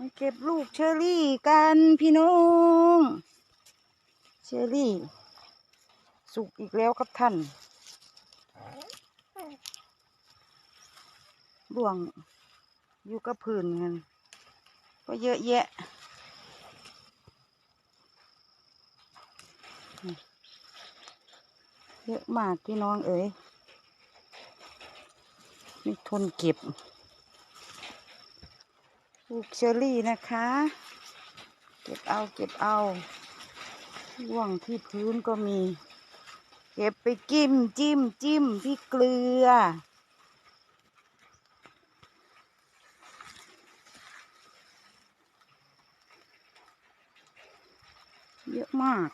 มาเก็บลูกเชอรี่กันพี่น้อง เชอรี่ สุกอีกแล้วครับท่านบ่วงอยู่กับพื้นกันก็เยอะแยะ เยอะมากพี่น้องเอ๋ยไม่ทนเก็บ ลูกเชอรี่นะคะ เก็บเอาเก็บเอาร่วงที่พื้นก็มี เก็บไปจิ้มจิ้มจิ้มที่เกลือ เยอะมาก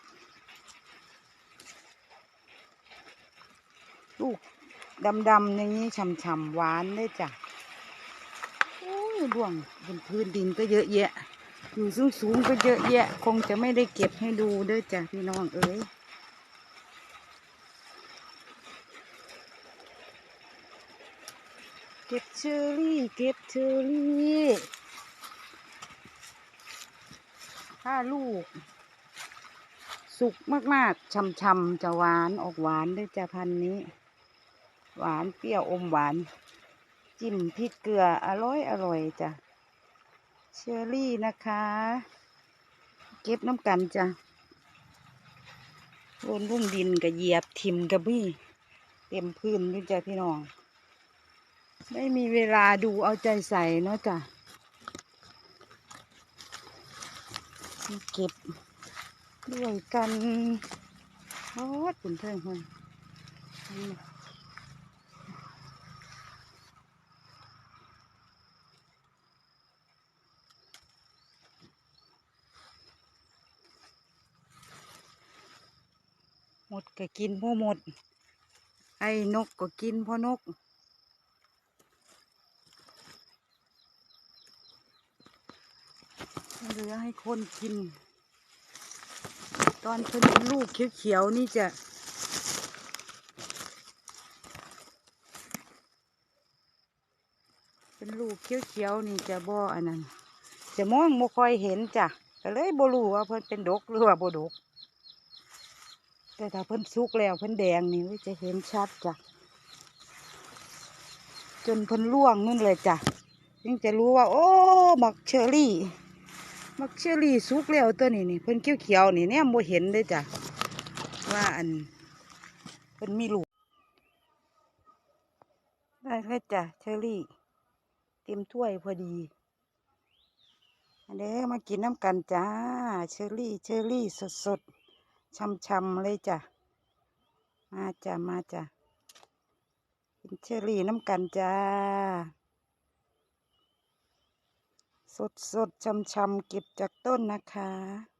ลูกดำๆอย่างนี้ฉ่ำๆหวานเลยจ้ะ บ่วงบนพื้นดินก็เยอะแยะ อยู่สูงๆก็เยอะแยะ คงจะไม่ได้เก็บให้ดูเด้อจ้ะพี่น้องเอ๋ยเก็บเชอรี่เก็บเชอรี่ถ้าลูก สุกมากๆช่ำๆจะหวานออกหวานด้วยจ้ะพันนี้ หวานเปรี้ยวอมหวาน จิ้มพริกเกลืออร่อยอร่อยจ้ะเชอรี่นะคะ เก็บน้ำกันจ้ะโลนรุ่งดินกับเหยียบทิมกับบี้เต็มพื้นด้วยจ้ะพี่น้องไม่มีเวลาดูเอาใจใส่เนาะจ้ะเก็บด้วยกันโอ้ยปุ่นเทิงคน มดก็กินพ่อหมด ไอ้นกก็กินพ่อนก เหลือให้คนกิน ตอนเป็นลูกเขียวๆนี่จะเป็นลูกเขียวๆนี่จะบ่อันนั้น จะมองบ่ค่อยเห็นจ้ะก็เลยบ่รู้ว่าเพิ่นเป็นดกหรือว่าบ่ดก แต่ถ้าเพิ่นสุกแล้วเพิ่นแดงนี่เว้ยจะเห็นชัดจ้ะ จนเพิ่นร่วงนู่นเลยจ้ะยังจะรู้ว่า โอ้บักเชอรี่ มักเชอรี่สุกแล้วตัวนี้นี่เพิ่นเขียวๆนี่เนี่ยโมเห็นเลยจ้ะ ว่าอันเพิ่นมีลูกได้เลยจ้ะเชอรี่ เต็มถ้วยพอดีอันเด้อมากินน้ำกันจ้า เชอรี่ เชอรี่สดๆ ช่ำๆเลยจ้ะ มาจ้ะ มาจ้ะกินเชอรี่น้ำกันจ้า สดสดๆช่ำๆเก็บจากต้นนะคะ